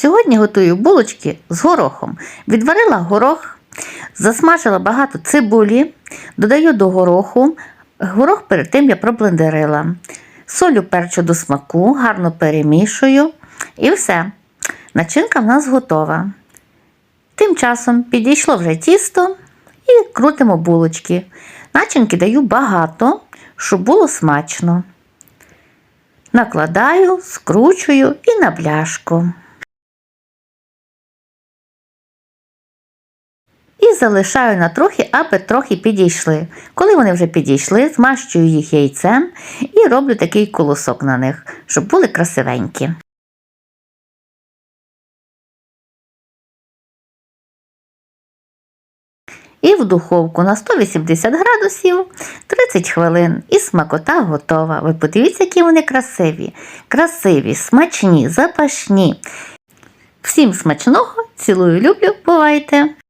Сьогодні готую булочки з горохом. Відварила горох, засмажила багато цибулі, додаю до гороху. Горох перед тим я проблендерила. Солю перчу до смаку, гарно перемішую і все. Начинка в нас готова. Тим часом підійшло вже тісто і крутимо булочки. Начинки даю багато, щоб було смачно. Накладаю, скручую і на бляшку. Залишаю на трохи, аби трохи підійшли. Коли вони вже підійшли, змащую їх яйцем і роблю такий колосок на них, щоб були красивенькі. І в духовку на 180 градусів 30 хвилин. І смакота готова. Ви подивіться, які вони красиві. Красиві, смачні, запашні. Всім смачного, цілую, люблю, бувайте!